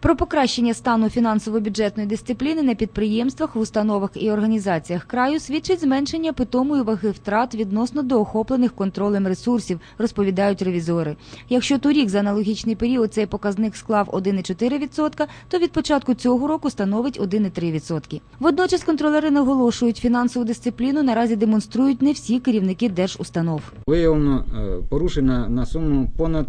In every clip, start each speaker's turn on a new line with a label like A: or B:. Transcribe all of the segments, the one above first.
A: Про покращення стану фінансово-бюджетної дисципліни на підприємствах, в установах і організаціях краю свідчить зменшення питомої ваги втрат відносно до охоплених контролем ресурсів, розповідають ревізори. Якщо торік за аналогічний період цей показник склав 1,4%, то від початку цього року становить 1,3%. Водночас контролери наголошують, фінансову дисципліну наразі демонструють не всі керівники держустанов.
B: Виявлено е, порушень на, на суму понад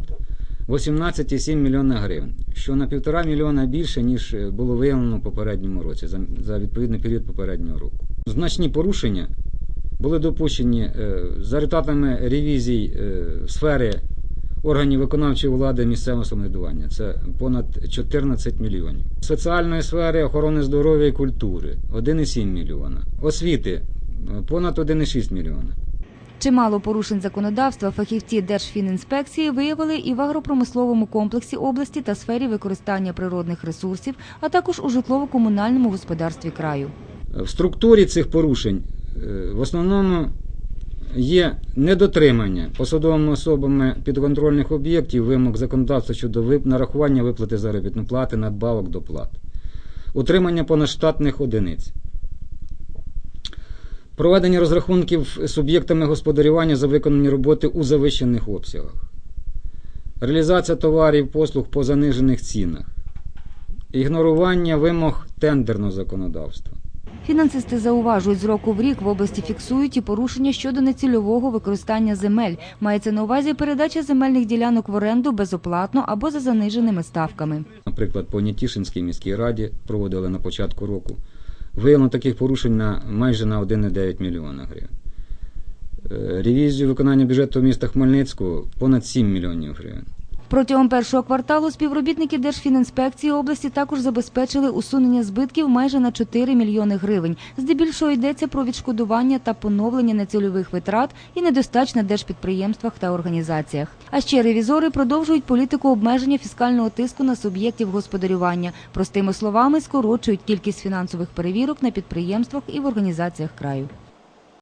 B: 18,7 мільйона гривень, що на півтора мільйона більше, ніж е, було виявлено в попередньому році, за, за відповідний період попереднього року. Значні порушення були допущені е, за результатами ревізій е, сфери органів виконавчої влади місцевого самоврядування. Це понад 14 мільйонів. Соціальної сфери охорони здоров'я і культури 1,7 мільйона. Освіти е, понад 1,6 мільйона.
A: Чимало порушень законодавства фахівці Держфінінспекції виявили і в агропромисловому комплексі області та сфері використання природних ресурсів, а також у житлово-комунальному господарстві краю.
B: В структурі цих порушень е, в основному є недотримання посадовими особами підконтрольних об'єктів вимог законодавства щодо нарахування виплати заробітної плати, надбавок до плат, утримання понадштатних одиниць, проведення розрахунків суб'єктами господарювання за виконані роботи у завищених обсягах, реалізація товарів послуг по занижених цінах, ігнорування вимог тендерного законодавства.
A: Фінансисти зауважують, з року в рік в області фіксують і порушення щодо нецільового використання земель. Мається на увазі передача земельних ділянок в оренду безоплатно або за заниженими ставками.
B: Наприклад, по Нетішинській міській раді проводили на початку року. Виявлено таких порушень на майже на 1,9 мільйона гривень. Е, Ревізію виконання бюджету міста Хмельницького понад 7 мільйонів гривень.
A: Протягом першого кварталу співробітники Держфінінспекції області також забезпечили усунення збитків майже на 4 мільйони гривень. Здебільшого йдеться про відшкодування та поновлення нецільових витрат і недостач на держпідприємствах та організаціях. А ще ревізори продовжують політику обмеження фіскального тиску на суб'єктів господарювання. Простими словами, скорочують кількість фінансових перевірок на підприємствах і в організаціях краю.